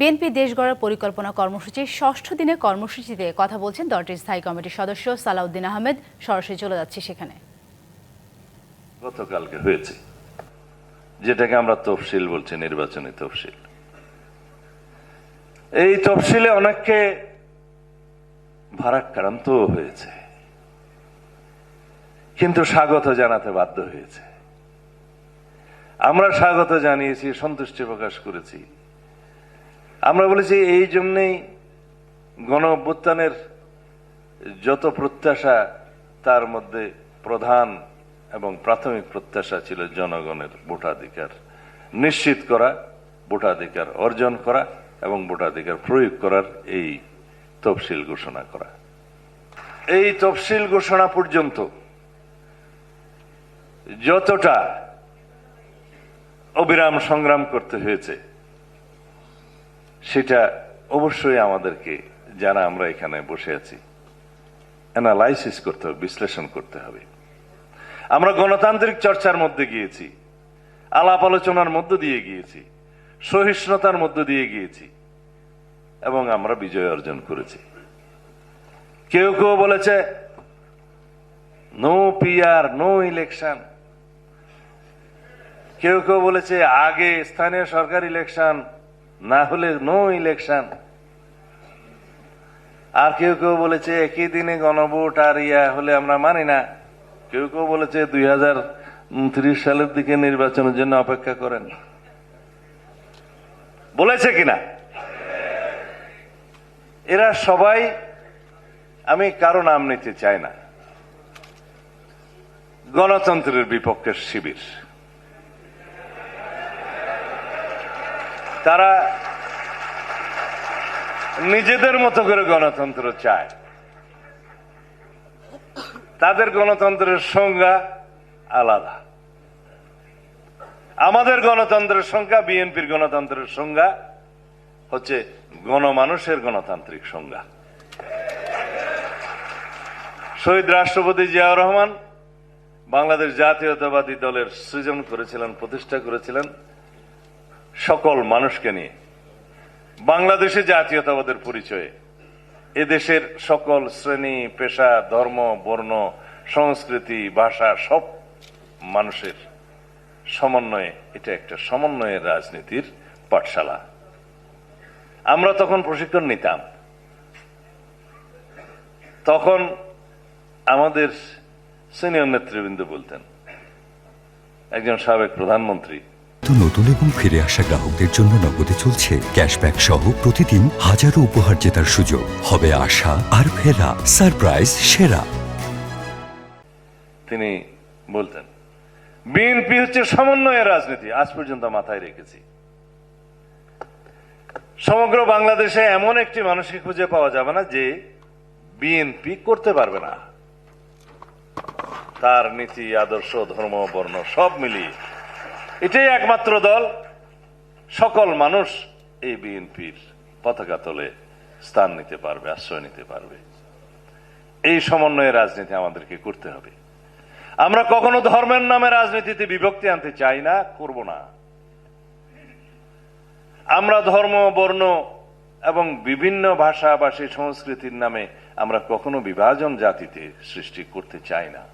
BNP দেশ গড়ার পরিকল্পনা কর্মসূচির ষষ্ঠ দিনের কর্মসূচিতে কথা বলছেন দলটির স্থায়ী কমিটির সদস্য সালাউদ্দিন আহমেদ। সরাসরি চলে যাচ্ছে সেখানে। গতকালকে হয়েছে। যেটাকে আমরা তফসিল বলছি, নির্বাচনী তফসিল। এই তফসিলে অনেককে ভারাক্রান্ত হয়েছে। কিন্তু স্বাগত জানাতে বাধ্য হয়েছে। আমরা স্বাগত জানিয়েছি, সন্তুষ্টি প্রকাশ করেছি। আমরা বলেছি এই জন্যেই গণ অভ্যুত্থানের যত প্রত্যাশা, তার মধ্যে প্রধান এবং প্রাথমিক প্রত্যাশা ছিল জনগণের ভোটাধিকার। নিশ্চিত করা, ভোটাধিকার অর্জন করা এবং ভোটাধিকার প্রয়োগ করার এই তফসিল ঘোষণা করা। এই তফসিল ঘোষণা পর্যন্ত যতটা অবিরাম সংগ্রাম করতে হয়েছে সেটা অবশ্যই আমাদেরকে যারা আমরা এখানে বসে আছি। অ্যানালাইসিস করতে হবে, বিশ্লেষণ করতে হবে। আমরা গণতান্ত্রিক চর্চার মধ্যে গিয়েছি, আলাপ আলোচনার মধ্য দিয়ে গিয়েছি, সহিষ্ণুতার মধ্য দিয়ে গিয়েছি, এবং আমরা বিজয় অর্জন করেছি। কেউ কেউ বলেছে নো পিআর নো ইলেকশন কেউ কেউ বলেছে, আগে স্থানীয় সরকার ইলেকশন না হলে নো ইলেকশন আর কেউ কেউ বলেছে, একই দিনে গণভোট আর ইয়া হলে আমরা মানি না। কেউ কেউ বলেছে, দুই হাজার উনত্রিশ সালের দিকে নির্বাচনের জন্য অপেক্ষা করেন। বলেছে কিনা? এরা সবাই, আমি কারও নাম নিতে চাই না। গণতন্ত্রের বিপক্ষের শিবির। তারা নিজেদের মতো করে গণতন্ত্র চায়। তাদের গণতন্ত্রের সংজ্ঞা আলাদা। আমাদের গণতন্ত্রের সংজ্ঞা, বিএনপির গণতন্ত্রের সংজ্ঞা হচ্ছে গণমানুষের গণতান্ত্রিক সংজ্ঞা। শহীদ রাষ্ট্রপতি জিয়াউর রহমান বাংলাদেশ জাতীয়তাবাদী দলের সৃজন করেছিলেন, প্রতিষ্ঠা করেছিলেন। সকল মানুষকে নিয়ে। বাংলাদেশে জাতীয়তাবাদের পরিচয়ে এদেশের সকল শ্রেণি, পেশা, ধর্ম, বর্ণ, সংস্কৃতি, ভাষা সব মানুষের সমন্বয়ে এটা একটা সমন্বয়ের রাজনীতির পাঠশালা। আমরা তখন প্রশিক্ষণ নিতাম। তখন আমাদের সিনিয়র নেতৃবৃন্দ বলতেন, একজন সাবেক প্রধানমন্ত্রী তো নতুন এবং ফিরে আসা গ্রাহকদের জন্য নগদে চলছে ক্যাশব্যাক সহ প্রতিদিন হাজারো উপহার জেতার সুযোগ। হবে আশা আর ফেরা, সারপ্রাইজ, সেরা। তিনি বলতেন বিএনপি হচ্ছে সমন্বয়ের রাজনীতি, আজ পর্যন্ত মাথায় রেখেছি। সমগ্র বাংলাদেশে এমন একটি মানুষকে খুঁজে পাওয়া যাবে না যে বিএনপি করতে পারবে না। তার নীতি, আদর্শ, ধর্ম, বর্ণ সব মিলিয়ে এটাই একমাত্র দল। সকল মানুষ এই বিএনপির পতাকা তলে স্থান নিতে পারবে, আশ্রয় নিতে পারবে। এই সমন্বয়ের রাজনীতি আমাদেরকে করতে হবে। আমরা কখনো ধর্মের নামে রাজনীতিতে বিভক্তি আনতে চাই না, করব না। আমরা ধর্ম, বর্ণ এবং বিভিন্ন ভাষা ভাষী সংস্কৃতির নামে আমরা কখনো বিভাজন জাতিতে সৃষ্টি করতে চাই না।